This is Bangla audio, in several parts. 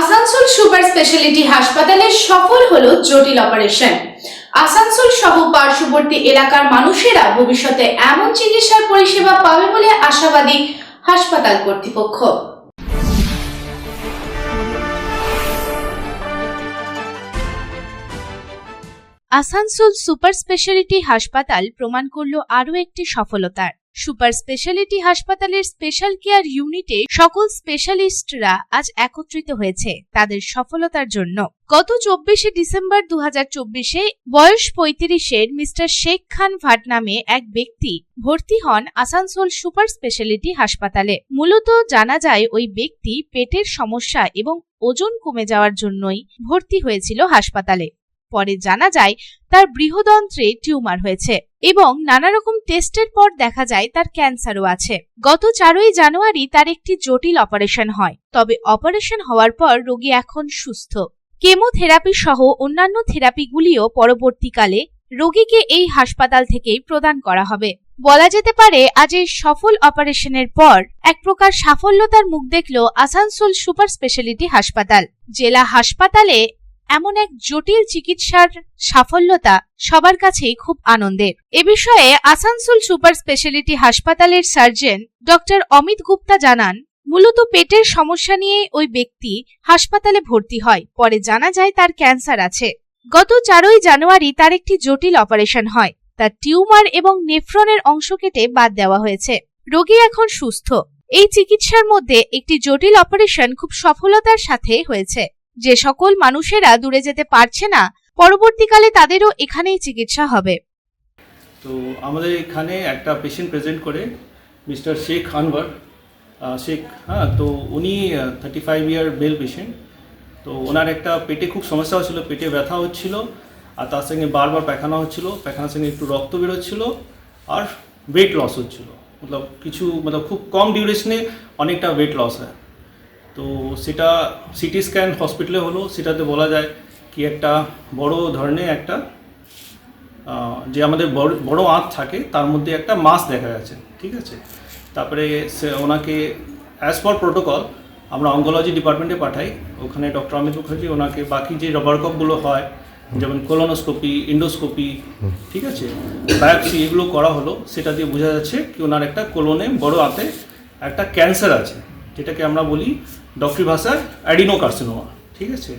আসানসোল সুপার স্পেশালিটি হাসপাতালে সফল হলো জটিল অপারেশন। আসানসোল সহ পার্শ্ববর্তী এলাকার মানুষেরা ভবিষ্যতে এমন চিকিৎসার পরিষেবা পাবে বলে আশাবাদী হাসপাতাল কর্তৃপক্ষ। আসানসোল সুপার স্পেশালিটি হাসপাতাল প্রমাণ করল আরও একটি সফলতার। সুপার স্পেশালিটি হাসপাতালের স্পেশাল কেয়ার ইউনিটে সকল স্পেশালিস্টরা আজ একত্রিত হয়েছে তাদের সফলতার জন্য। গত চব্বিশে ডিসেম্বর দু চব্বিশে বয়স পঁয়ত্রিশের মিস্টার শেখ খান ভাট নামে এক ব্যক্তি ভর্তি হন আসানসোল সুপার স্পেশালিটি হাসপাতালে। মূলত জানা যায় ওই ব্যক্তি পেটের সমস্যা এবং ওজন কমে যাওয়ার জন্যই ভর্তি হয়েছিল হাসপাতালে। পরে জানা যায় তার বৃহদন্ত্রে টিউমার হয়েছে। এবং নানা রকম টেস্টের পর দেখা যায় তার ক্যান্সারও আছে। গত চারই জানুয়ারি তার একটি জটিল অপারেশন হয়। তবে অপারেশন হওয়ার পর রোগী এখন সুস্থ। কেমোথেরাপি সহ অন্যান্য থেরাপিগুলিও পরবর্তীকালে রোগীকে এই হাসপাতাল থেকেই প্রদান করা হবে। বলা যেতে পারে, আজ এই সফল অপারেশনের পর এক প্রকার সাফল্যতার মুখ দেখল আসানসোল সুপার স্পেশালিটি হাসপাতাল। জেলা হাসপাতালে এমন এক জটিল চিকিৎসার সাফল্যতা সবার কাছেই খুব আনন্দের। এ বিষয়ে আসানসোল সুপার স্পেশালিটি হাসপাতালের সার্জন ডক্টর অমিত গুপ্তা জানান, মূলত পেটের সমস্যা নিয়ে ওই ব্যক্তি হাসপাতালে ভর্তি হয়, পরে জানা যায় তার ক্যান্সার আছে। গত চারই জানুয়ারি তার একটি জটিল অপারেশন হয়, তার টিউমার এবং নেফ্রনের অংশ কেটে বাদ দেওয়া হয়েছে। রোগী এখন সুস্থ। এই চিকিৎসার মধ্যে একটি জটিল অপারেশন খুব সফলতার সাথে হয়েছে। যে সকল মানুষেরা দূরে যেতে পারছে না, পরবর্তীকালে তাদেরও এখানেই চিকিৎসা হবে। তো আমাদের এখানে একটা পেশেন্ট প্রেজেন্ট করে, মিস্টার শেখ আনওয়ার। শেখ হ্যাঁ তো উনি thirty five year male patient তো ওনার একটা পেটে খুব সমস্যা হচ্ছিল, পেটে ব্যথা হচ্ছিল, আর তার সঙ্গে বারবার পায়খানা হচ্ছিল। পায়খানার সঙ্গে একটু রক্ত বেরোচ্ছিল আর ওয়েট লস হচ্ছিল। মতলব কিছু, মতলব খুব কম ডিউরেশনে অনেকটা ওয়েট লস হয়। তো সেটা সিটি স্ক্যান হসপিটালে হলো, সেটাতে বলা যায় কি একটা বড় ধরনের একটা যে আমাদের বড় আঁত থাকে, তার মধ্যে একটা মাস দেখা গেছে ঠিক আছে? তারপরে সে ওনাকে অ্যাজ পার প্রোটোকল আমরা অঙ্কোলজি ডিপার্টমেন্টে পাঠাই, ওখানে ডক্টর অমিত মুখার্জি ওনাকে বাকি যে রবার কপগুলো হয়, যেমন কোলোনোস্কোপি ইন্ডোস্কোপি ঠিক আছে? বায়োপসি এগুলো করা হলো, সেটা দিয়ে বোঝা যাচ্ছে কি ওনার একটা কোলনে বড় আঁতে একটা ক্যান্সার আছে যেটাকে আমরা বলি ডক্টরি ভাষার অ্যাডিনো কার্সিনোমা ঠিক আছে?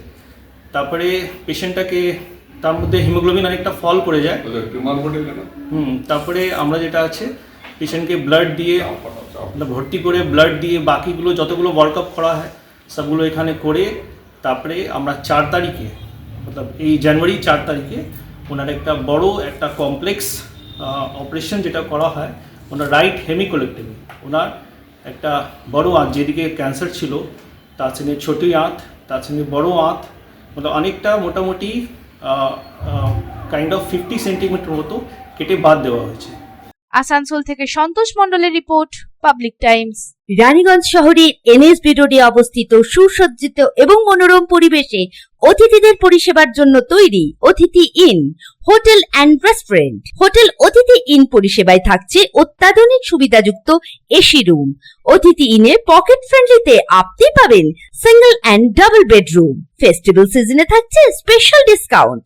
তারপরে পেশেন্টটাকে তার মধ্যে হিমোগ্লোবিন অনেকটা ফল করে যায়। কেন? হুম তারপরে আমরা যেটা আছে পেশেন্টকে ব্লাড দিয়ে ভর্তি করে ব্লাড দিয়ে বাকিগুলো যতগুলো ওয়ার্ক আপ করা হয় সবগুলো এখানে করে তারপরে আমরা চার তারিখে মতলব এই জানুয়ারি চার তারিখে ওনার একটা বড় একটা কমপ্লেক্স অপারেশন যেটা করা হয় ওনার রাইট হেমিকোলেক্টমি ওনার একটা বড় আঁত, যেদিকে ক্যান্সার ছিল, তার সঙ্গে ছোটই আঁত, তার সঙ্গে বড় আঁত মানে অনেকটা মোটামুটি কাইন্ড অফ ফিফটি সেন্টিমিটার মতো কেটে বাদ দেওয়া হয়েছে। আসানসোল থেকে সন্তোষ মন্ডলের রিপোর্ট, পাবলিক টাইমস। রানীগঞ্জ শহরের এনএসবি রোডে অবস্থিত সুসজ্জিত এবং মনোরম পরিবেশে অতিথিদের পরিষেবার জন্য তৈরি Atithi inn, hotel and restaurant. Hotel Atithi inn পরিষেবায় থাকছে অত্যাধুনিক সুবিধাযুক্ত এসি রুম। অতিথি ইনে পকেট ফ্রেন্ডলিতে আপনি পাবেন single and double bedroom. Festival সিজনে থাকছে স্পেশাল ডিসকাউন্ট।